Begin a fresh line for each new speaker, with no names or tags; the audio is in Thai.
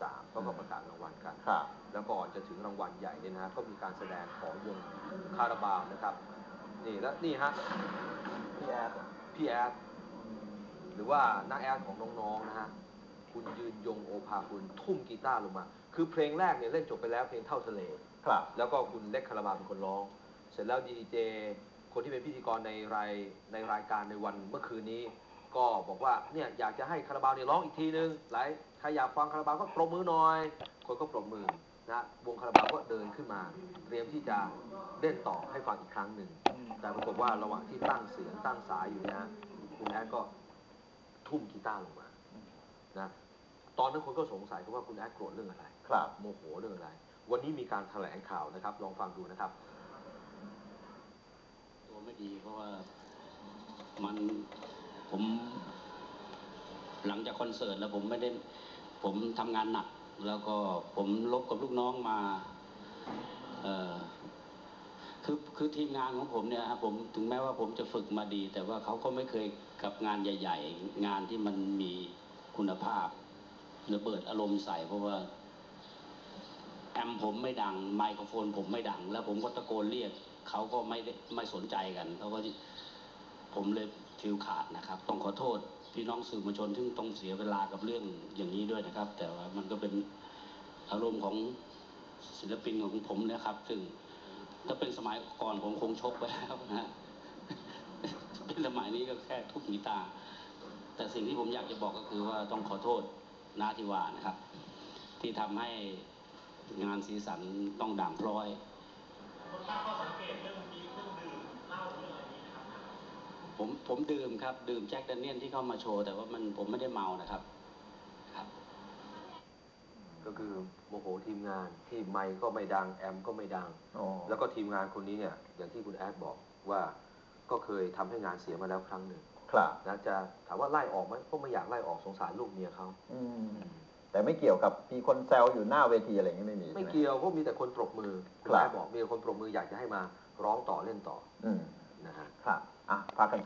13เขาก็ประกาศรางวัลกัน
ครับ
แล้วก่อนจะถึงรางวัลใหญ่เนี่ยนะฮะก็มีการแสดงของวงคาราบาวนะครับ นี่แล้วนี่ฮะ
พี่แอด
พี่แอดหรือว่าน้าแอดของน้องๆนะฮะคุณยืนยงโอภาคุณทุ่มกีตาร์ลงมา คือเพลงแรกเนี่ยเล่นจบไปแล้วเพลงเท่าทะเล
ครับ
แล้วก็คุณเล็กคาราบาวเป็นคนร้อง เสร็จแล้วดีเจคนที่เป็นพิธีกรในรายในรายการในวันเมื่อคืนนี้ ก็บอกว่าเนี่ยอยากจะให้คาราบาวเนี่ยร้องอีกทีนึงหลายใครอยากฟังคาราบาวก็ปรบมือหน่อย คนก็ปรบมือนะวงคาราบาวก็เดินขึ้นมาเตรียมที่จะเล่นต่อให้ฟังอีกครั้งหนึ่งแต่ปรากฏว่าระหว่างที่ตั้งเสียงตั้งสายอยู่เนะฮะคุณแอดก็ทุ่มกีตาร์ลงมานะตอนนั้นคนก็สงสัยว่าคุณแอดโกรธเรื่องอะไร
ครับ
โมโหเรื่องอะไร วันนี้มีการแถลงข่าวนะครับ ลองฟังดูนะครับ
ตัวไม่ดีเพราะว่ามัน ผมหลังจากคอนเสิร์ตแล้วผมไม่ได้ผมทำงานหนัก แล้วก็ผมลบกับลูกน้องมาคือคือทีมงานของผมเนี่ยครับผมถึงแม้ว่าผมจะฝึกมาดี แต่ว่าเขาก็ไม่เคยกับงานใหญ่ ๆ งานที่มันมีคุณภาพระเบิดอารมณ์ใส่เพราะว่าแอมผมไม่ดังไมโครโฟนผมไม่ดัง แล้วผมก็ตะโกนเรียกเขาก็ไม่ได้ไม่สนใจกันเขาก็ ผมเลยฟิลขาดนะครับ ต้องขอโทษพี่น้องสื่อมวลชนที่ต้องเสียเวลากับเรื่องอย่างนี้ด้วยนะครับ แต่ว่ามันก็เป็นอารมณ์ของศิลปินของผมนะครับ ซึ่งถ้าเป็นสมัยก่อนผมคงชกไปแล้วนะฮะเป็นสมัยนี้ก็แค่ทุบกีตา แต่สิ่งที่ผมอยากจะบอกก็คือว่าต้องขอโทษนาทิวานะครับ ที่ทำให้งานสีสันต้องด่างพร้อย ผมผมดื่มครับ ดื่มแจ็คแดเนียลที่เข้ามาโชว์ แต่ว่ามันผมไม่ได้เมานะครับ ครับ
ก็คือโมโหทีมงานที่ไมค์ก็ไม่ดังแอมก็ไม่ดัง
อ๋อ
แล้วก็ทีมงานคนนี้เนี่ยอย่างที่คุณแอดบอกว่าก็เคยทำให้งานเสียมาแล้วครั้งหนึ่ง
ครับ
นะจะถามว่าไล่ออกไหมก็ไม่อยากไล่ออกสงสารลูกเมียเขา
อืมแต่ไม่เกี่ยวกับมีคนแซวอยู่หน้าเวทีอะไรอย่างนี้ไม่มี
ไม่
ใช่ห
เกี่ยวเพราะมีแต่คนปรบมือคุณ
ครับ
แอดบอกมีแต่คนปรบมืออยากจะให้มาร้องต่อเล่นต่อ
อืม
นะฮะ
ครับอะพักกัน